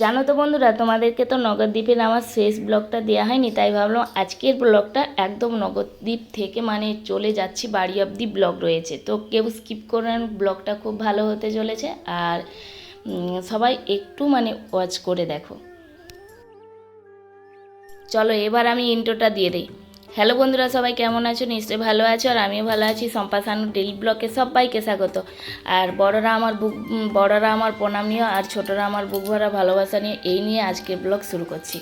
জানো তো বন্ধুরা, তোমাদেরকে তো নগরদ্বীপের আমার শেষ ব্লগটা দেওয়া হয়নি, তাই ভাবলাম আজকের ব্লগটা একদম নগরদ্বীপ থেকে মানে চলে যাচ্ছি বাড়ি অবধি ব্লগ রয়েছে। তো কেউ স্কিপ করেন ব্লগটা খুব ভালো হতে চলেছে। আর সবাই একটু মানে ওয়াচ করে দেখো। চলো এবার আমি ইন্ট্রোটা দিয়ে দিই। হ্যালো বন্ধুরা, সবাই কেমন আছো? নিশ্চয়ই ভালো আছো আর আমিও ভালো আছি। সম্পাসানু ডেলি ব্লকে সবাইকে স্বাগত। আর বড়রা আমার বুক, বড়রা আমার প্রণাম নিয়ে আর ছোটরা আমার বুক ভরা ভালোবাসা নিয়ে এই নিয়ে আজকের ব্লগ শুরু করছি।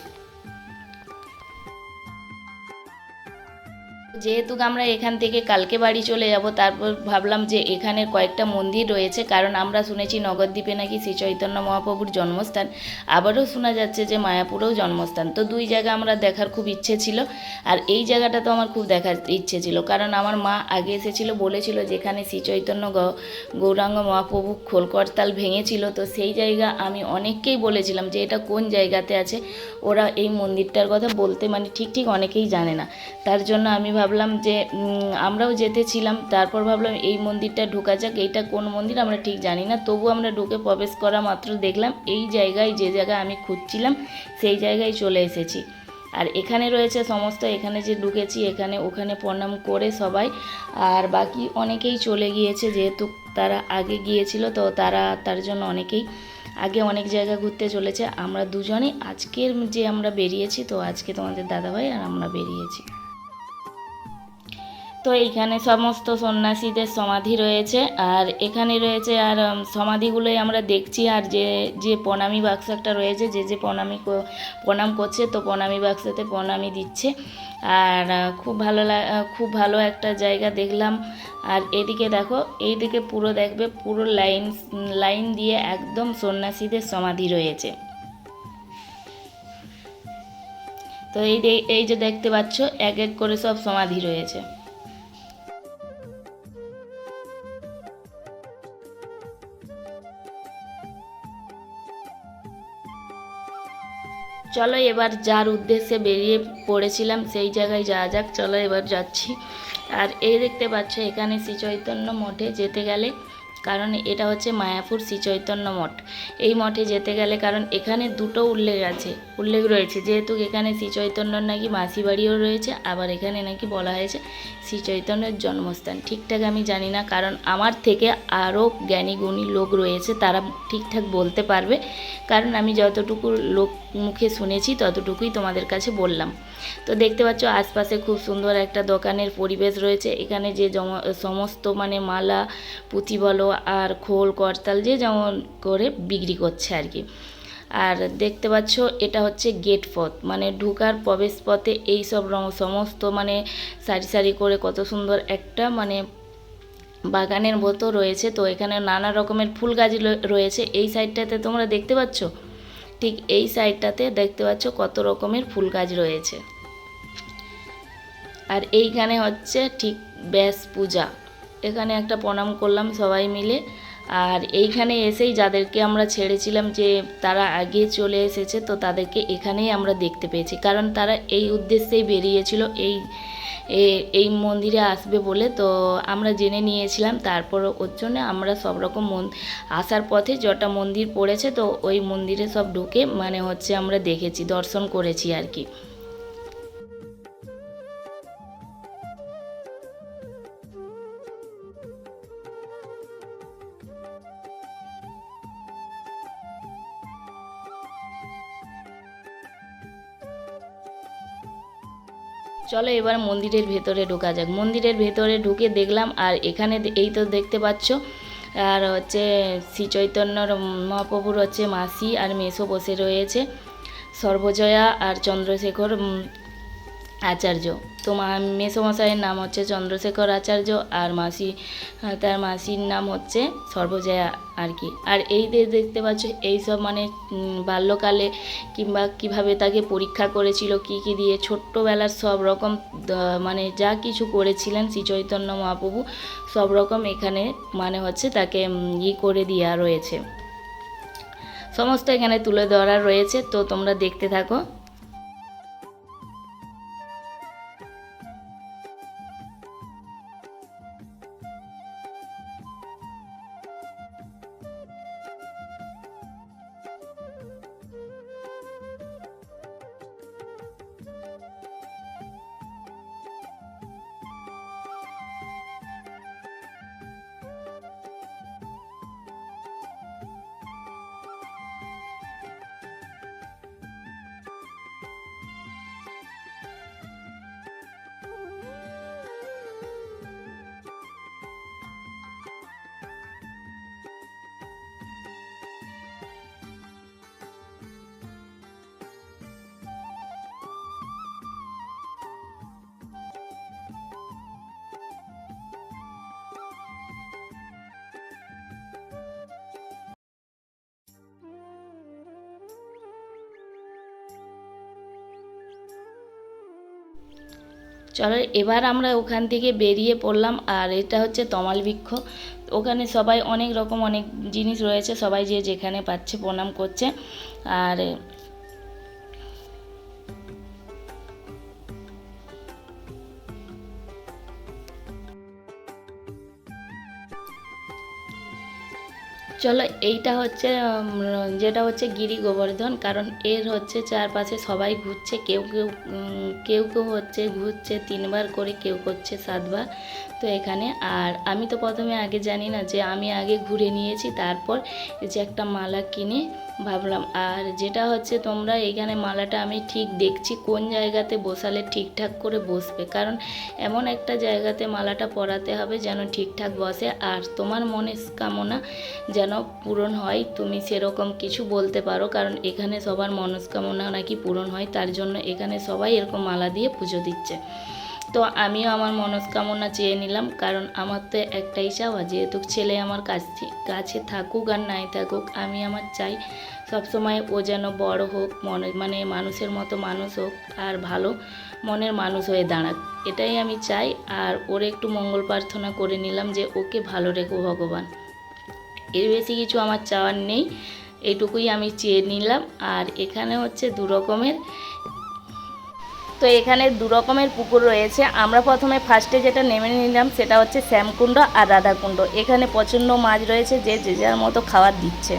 যেহেতু আমরা এখান থেকে কালকে বাড়ি চলে যাব, তারপর ভাবলাম যে এখানে কয়েকটা মন্দির রয়েছে, কারণ আমরা শুনেছি নগরদ্বীপে নাকি শ্রী চৈতন্য মহাপ্রভুর জন্মস্থান। আবারও শোনা যাচ্ছে যে মায়াপুরেও জন্মস্থান। তো দুই জায়গা আমরা দেখার খুব ইচ্ছে ছিল, আর এই জায়গাটা তো আমার খুব দেখার ইচ্ছে ছিল, কারণ আমার মা আগে এসেছিল, বলেছিল যেখানে শ্রী চৈতন্য গৌরাঙ্গ মহাপ্রভু খোলকরতাল ভেঙেছিল, তো সেই জায়গা আমি অনেককেই বলেছিলাম যে এটা কোন জায়গাতে আছে, ওরা এই মন্দিরটার কথা বলতে মানে ঠিক ঠিক অনেকেই জানে না। তার জন্য আমি ভাবলাম যে আমরাও যেতেছিলাম তারপর ভাবলাম এই মন্দিরটা ঢোকা যাক, এইটা কোন মন্দির আমরা ঠিক জানি না তবু আমরা ঢুকে প্রবেশ করা মাত্র দেখলাম, এই জায়গায় যে জায়গায় আমি খুঁজছিলাম, সেই জায়গায় চলে এসেছি। আর এখানে রয়েছে সমস্ত, এখানে যে ঢুকেছি, এখানে ওখানে প্রণাম করে সবাই, আর বাকি অনেকেই চলে গিয়েছে, যেহেতু তারা আগে গিয়েছিল, তো তারা, তার জন্য অনেকেই আগে অনেক জায়গা ঘুরতে চলেছে। আমরা দুজনেই আজকের যে আমরা বেরিয়েছি, তো আজকে তোমাদের দাদাভাই আর আমরা বেরিয়েছি। তো এইখানে সমস্ত সন্ন্যাসীদের সমাধি রয়েছে। আর এখানে রয়েছে আর সমাধিগুলোই আমরা দেখছি। আর যে যে প্রণামী বাক্স একটা রয়েছে, যে যে প্রণামী প্রণাম করছে, তো প্রণামী বাক্সতে প্রণামী দিচ্ছে। আর খুব ভালো খুব ভালো একটা জায়গা দেখলাম। আর এদিকে দেখো, এইদিকে পুরো দেখবে, পুরো লাইন লাইন দিয়ে একদম সন্ন্যাসীদের সমাধি রয়েছে। তো এই এই যে দেখতে পাচ্ছ, এক এক করে সব সমাধি রয়েছে। চলো এবার যার উদ্দেশ্যে বেরিয়ে পড়েছিলাম সেই জায়গায় যাওয়া যাক, চলো এবার যাচ্ছি। আর এই দেখতে পাচ্ছ এখানে শ্রী চৈতন্য মঠে যেতে গেলে কারণ এটা হচ্ছে মায়াপুর শ্রী চৈতন্য মঠ। এই মঠে যেতে গেলে কারণ এখানে দুটো উল্লেখ আছে, উল্লেখ রয়েছে। যেহেতু এখানে শ্রী চৈতন্যর নাকি মাসি বাড়িও রয়েছে, আবার এখানে নাকি বলা হয়েছে শ্রী চৈতন্যের জন্মস্থান। ঠিকঠাক আমি জানি না, কারণ আমার থেকে আরও জ্ঞানী, গুণী লোক রয়েছে, তারা ঠিকঠাক বলতে পারবে। কারণ আমি যতটুকু লোক মুখে শুনেছি, ততটুকুই তোমাদের কাছে বললাম। তো দেখতে পাচ্ছ, আশপাশে খুব সুন্দর একটা দোকানের পরিবেশ রয়েছে। এখানে যে সমস্ত মানে মালা পুঁথি বলো আর খোল, করতাল যে যেমন করে বিক্রি করছে আর কি। আর দেখতে পাচ্ছ, এটা হচ্ছে গেট পথ। মানে ঢুকার প্রবেশ পথে এই সব রং, সমস্ত মানে সারি সারি করে কত সুন্দর একটা মানে বাগানের মতো রয়েছে। তো এখানে নানা রকমের ফুল গাছ রয়েছে। এই সাইডটাতে তোমরা দেখতে পাচ্ছ? ঠিক এই সাইডটাতে দেখতে পাচ্ছ কত রকমের ফুল গাছ রয়েছে। আর এইখানে হচ্ছে ঠিক ব্যাস পূজা। এখানে একটা প্রণাম করলাম সবাই মিলে। আর এইখানে এসেই যাদেরকে আমরা ছেড়েছিলাম যে তারা আগে চলে এসেছে, তো তাদেরকে এখানেই আমরা দেখতে পেয়েছি। কারণ তারা এই উদ্দেশ্যেই বেরিয়েছিল, এই এই মন্দিরে আসবে বলে। তো আমরা জেনে নিয়েছিলাম তারপর ওর জন্য আমরা সব রকম মন, আসার পথে যটা মন্দির পড়েছে, তো ওই মন্দিরে সব ঢুকে মানে হচ্ছে আমরা দেখেছি, দর্শন করেছি আর কি। চলো এবার মন্দিরের ভেতরে ঢোকা যাক। মন্দিরের ভেতরে ঢুকে দেখলাম, আর এখানে এই তো দেখতে পাচ্ছ, আর হচ্ছে শ্রী চৈতন্যর মহাপ্রভুর হচ্ছে মাসি আর মেসো বসে রয়েছে, সর্বজয়া আর চন্দ্রশেখর আচার্য। তো মা মেসোমশাইয়ের নাম হচ্ছে চন্দ্রশেখর আচার্য আর মাসি তার মাসির নাম হচ্ছে সর্বজয়া আর কি। আর এই দেখতে পাচ্ছ, এই সব মানে বাল্যকালে কিংবা কীভাবে তাকে পরীক্ষা করেছিল, কি কি দিয়ে, ছোট্টবেলার সব রকম মানে যা কিছু করেছিলেন শ্রী চৈতন্য মহাপ্রভু, সব রকম এখানে মানে হচ্ছে তাকে ই করে দেওয়া রয়েছে। সমস্ত এখানে তুলে ধরা রয়েছে, তো তোমরা দেখতে থাকো। চলো, এবার আমরা ওখান থেকে বেরিয়ে পড়লাম, আর এটা হচ্ছে তমাল বৃক্ষ। ওখানে সবাই অনেক রকম অনেক জিনিস রয়েছে, সবাই যে যেখানে পাচ্ছে প্রণাম করছে। আর চলো এইটা হচ্ছে যেটা হচ্ছে গিরি গোবর্ধন, কারণ এর হচ্ছে চারপাশে সবাই ঘুরছে, কেউ কেউ কেউ কেউ হচ্ছে ঘুরছে, তিনবার করে কেউ করছে সাতবার, তো এখানে। আর আমি তো প্রথমে আগে জানি না যে আমি আগে ঘুরে নিয়েছি, তারপর যে একটা মালা কিনে ভাবলাম। আর যেটা হচ্ছে তোমরা এখানে মালাটা আমি ঠিক দেখছি, কোন জায়গাতে বসালে ঠিকঠাক করে বসবে? কারণ এমন একটা জায়গাতে মালাটা পরাতে হবে যেন ঠিকঠাক বসে। আর তোমার মনস্কামনা যেন পূরণ হয়। তুমি সেরকম কিছু বলতে পারো, কারণ এখানে সবার মনস্কামনা নাকি পূরণ হয়, তার জন্য এখানে সবাই এরকম মালা দিয়ে পুজো দিচ্ছে। তো আমিও আমার মনস্কামনা চেয়ে নিলাম, কারণ আমার তো একটাই চাওয়া, যেহেতু ছেলে আমার কাছে কাছে থাকুক আর নাই থাকুক, আমি আমার চাই সবসময় ও যেন বড় হোক, মনে মানে মানুষের মতো মানুষ হোক আর ভালো মনের মানুষ হয়ে দাঁড়াক। এটাই আমি চাই, আর ওর একটু মঙ্গল প্রার্থনা করে নিলাম যে ওকে ভালো রেখো ভগবান। এর বেশি কিছু আমার চাওয়ার নেই। এইটুকুই আমি চেয়ে নিলাম। আর এখানে হচ্ছে দু রকমের। তো এখানে দু রকমের পুকুর রয়েছে। আমরা প্রথমে ফার্স্টে যেটা নেমে নিলাম সেটা হচ্ছে শ্যামকুণ্ড আর রাধাকুণ্ড। এখানে প্রচণ্ড মাছ রয়েছে যে যে যার মতো খাবার দিচ্ছে।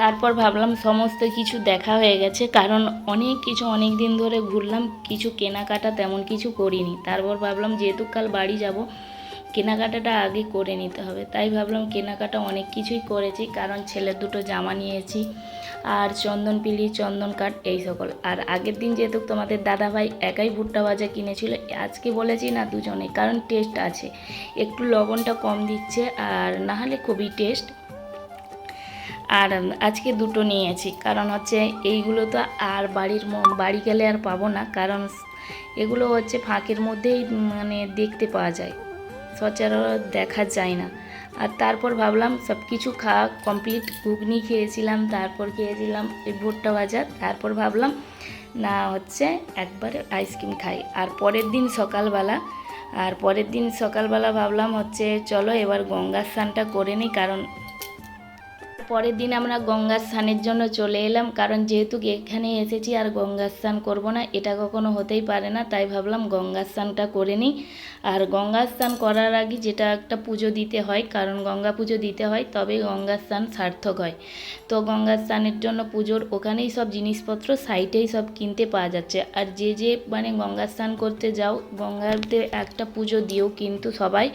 তারপর ভাবলাম সমস্ত কিছু দেখা হয়ে গেছে, কারণ অনেক কিছু অনেক দিন ধরে ঘুরলাম, কিছু কেনাকাটা তেমন কিছু করিনি। তারপর ভাবলাম যেহেতু কাল বাড়ি যাব, কেনাকাটাটা আগে করে নিতে হবে। তাই ভাবলাম কেনাকাটা অনেক কিছুই করেছি, কারণ ছেলের দুটো জামা নিয়েছি, আর চন্দন পিলি, চন্দন কাঠ, এই সকল। আর আগের দিন যেহেতু তোমাদের দাদাভাই একাই ভুট্টা ভাজা কিনেছিল, আজকে বলেছি না দুজনে কারণ টেস্ট আছে। একটু লবণটা কম দিচ্ছে, আর না হলে খুবই টেস্ট আর আজকে দুটো নিয়েছি। কারণ হচ্ছে এইগুলো তো আর বাড়ির বাড়ি গেলে আর পাবো না। কারণ এগুলো হচ্ছে ফাঁকের মধ্যেই মানে দেখতে পাওয়া যায়। সচরাচর দেখা যায় না। আর তারপর ভাবলাম সব কিছু খাওয়া কমপ্লিট ঘুগনি খেয়েছিলাম, তারপর খেয়েছিলাম এই ভুট্টা ভাজা, তারপর ভাবলাম না হচ্ছে একবারে আইসক্রিম খাই। আর পরের দিন সকালবেলা, আর পরের দিন সকালবেলা ভাবলাম হচ্ছে চলো এবার গঙ্গা স্নানটা করে নিই। কারণ পরের দিন আমরা গঙ্গা স্নানের জন্য চলে এলাম, কারণ যেহেতু এখানে এসেছি আর গঙ্গা স্নান করব না, এটা কখনো হতেই পারে না, তাই ভাবলাম গঙ্গা স্নানটা করে নিই। আর গঙ্গা স্নান করার আগে যেটা একটা পুজো দিতে হয়, কারণ গঙ্গা পুজো দিতে হয় তবে গঙ্গা স্নান সার্থক হয়। তো গঙ্গা স্নানের জন্য পুজোর ওখানেই সব জিনিসপত্র, সাইটেই সব কিনতে পাওয়া যাচ্ছে। আর যে যে মানে গঙ্গা স্নান করতে যাও, গঙ্গাতে একটা পুজো দিও কিন্তু সবাই।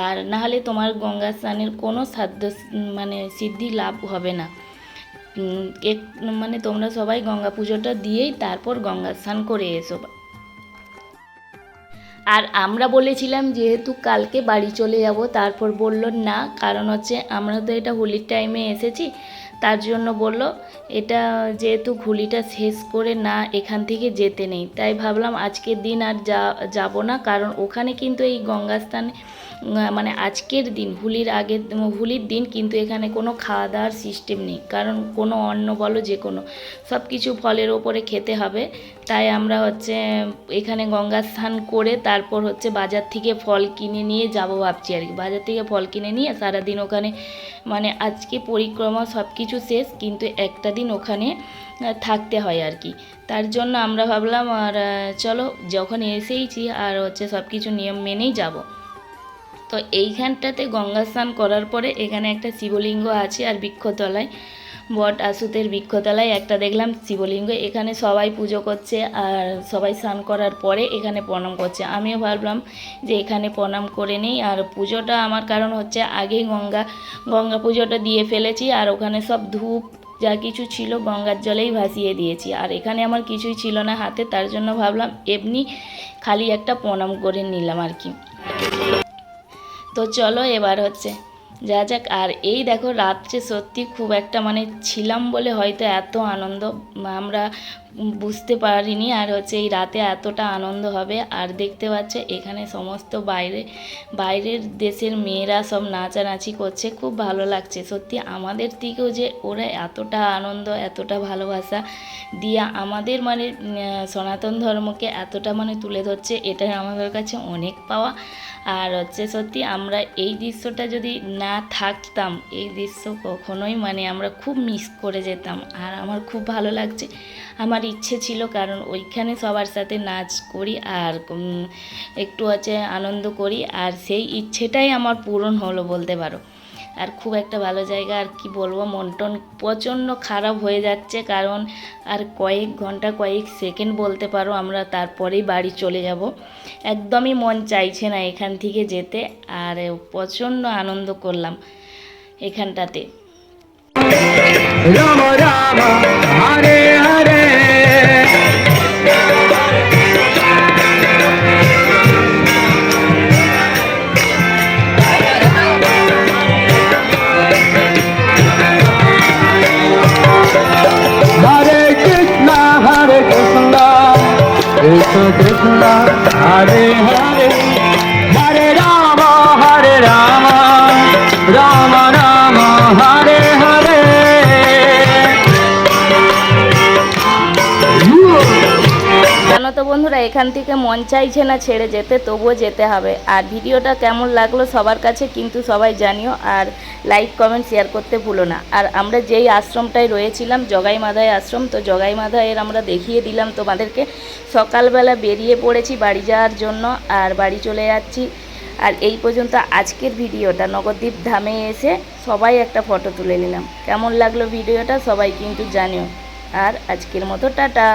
আর নাহলে তোমার গঙ্গা স্নানের কোনো সাধ্য মানে সিদ্ধি লাভ হবে না। এক মানে তোমরা সবাই গঙ্গা পুজোটা দিয়েই তারপর গঙ্গা স্নান করে এসো। আর আমরা বলেছিলাম যেহেতু কালকে বাড়ি চলে যাব, তারপর বলল না, কারণ হচ্ছে আমরা তো এটা হোলির টাইমে এসেছি, তার জন্য বলল এটা যেহেতু হোলিটা শেষ করে না এখান থেকে যেতে নেই। তাই ভাবলাম আজকের দিন আর যা, যাব না, কারণ ওখানে কিন্তু এই গঙ্গা স্থানে মানে আজকের দিন, হোলির আগের হোলির দিন কিন্তু এখানে কোনো খাওয়া দাওয়ার সিস্টেম নেই। কারণ কোনো অন্ন বলো যে কোনো সব কিছু ফলের ওপরে খেতে হবে। তাই আমরা হচ্ছে, এখানে গঙ্গা স্নান করে তারপর হচ্ছে বাজার থেকে ফল কিনে নিয়ে যাব ভাবছি আর কি। বাজার থেকে ফল কিনে নিয়ে সারাদিন ওখানে মানে আজকে পরিক্রমা সব কিছু শেষ, কিন্তু একটা দিন ওখানে থাকতে হয় আর কি। তার জন্য আমরা ভাবলাম, আর চলো যখন এসেইছি, আর হচ্ছে সব কিছু নিয়ম মেনেই যাব। তো এইখানটাতে গঙ্গা স্নান করার পরে এখানে একটা শিবলিঙ্গ আছে আর বৃক্ষতলায়, বট আসুতের বৃক্ষতলায় একটা দেখলাম শিবলিঙ্গ। এখানে সবাই পুজো করছে আর সবাই স্নান করার পরে এখানে প্রণাম করছে। আমিও ভাবলাম যে এখানে প্রণাম করে নিই আর পুজোটা আমার কারণ হচ্ছে আগেই গঙ্গা গঙ্গা পুজোটা দিয়ে ফেলেছি আর ওখানে সব ধূপ যা কিছু ছিল গঙ্গার জলেই ভাসিয়ে দিয়েছি। আর এখানে আমার কিছুই ছিল না হাতে, তার জন্য ভাবলাম এমনি খালি একটা প্রণাম করে নিলাম আর কি। তো চলো এবার হচ্ছে, যা যাক। আর এই দেখো, রাত্রে সত্যি খুব একটা মানে ছিলাম বলে হয়তো এত আনন্দ। আমরা বুঝতে পারিনি আর হচ্ছে এই রাতে এতটা আনন্দ হবে। আর দেখতে পাচ্ছে, এখানে সমস্ত বাইরে, বাইরের দেশের মেয়েরা সব নাচানাচি করছে। খুব ভালো লাগছে। সত্যি আমাদের দিকেও যে ওরা এতটা আনন্দ, এতটা ভালোবাসা দিয়ে আমাদের মানে সনাতন ধর্মকে এতটা মানে তুলে ধরছে, এটাই আমাদের কাছে অনেক পাওয়া। আর হচ্ছে সত্যি আমরা এই দৃশ্যটা যদি না থাকতাম, এই দৃশ্য কখনোই মানে আমরা খুব মিস করে যেতাম। আর আমার খুব ভালো লাগছে। আমার ইচ্ছে ছিল, কারণ ওইখানে সবার সাথে নাচ করি আর একটু হচ্ছে আনন্দ করি, আর সেই ইচ্ছেটাই আমার পূরণ হলো বলতে পারো। আর খুব একটা ভালো জায়গা, আর কি বলব মন টন প্রচণ্ড খারাপ হয়ে যাচ্ছে, কারণ আর কয়েক ঘণ্টা, কয়েক সেকেন্ড বলতে পারো আমরা তারপরেই বাড়ি চলে যাব। একদমই মন চাইছে না এখান থেকে যেতে, আর প্রচণ্ড আনন্দ করলাম এখানটাতে। রাম রাম, হরে কৃষ্ণ হরে হরে। বন্ধুরা, এখান থেকে মন চাইছে না ছেড়ে যেতে, তবুও যেতে হবে। আর ভিডিওটা কেমন লাগল সবার কাছে কিন্তু সবাই জানিও, আর লাইক কমেন্ট শেয়ার করতে ভুলো না। আর আমরা যেই আশ্রমটায় রয়েছিলাম, জগাই মাধায় আশ্রম, তো জগাই মাধায়ের আমরা দেখিয়ে দিলাম তোমাদেরকে। সকালবেলা বেরিয়ে পড়েছি বাড়ি যাওয়ার জন্য, আর বাড়ি চলে যাচ্ছি। আর এই পর্যন্ত আজকের ভিডিওটা। নবদ্বীপ ধামে এসে সবাই একটা ফটো তুলে নিলাম। কেমন লাগল ভিডিওটা সবাই কিন্তু জানিও। আর আজকের মতো টাটা।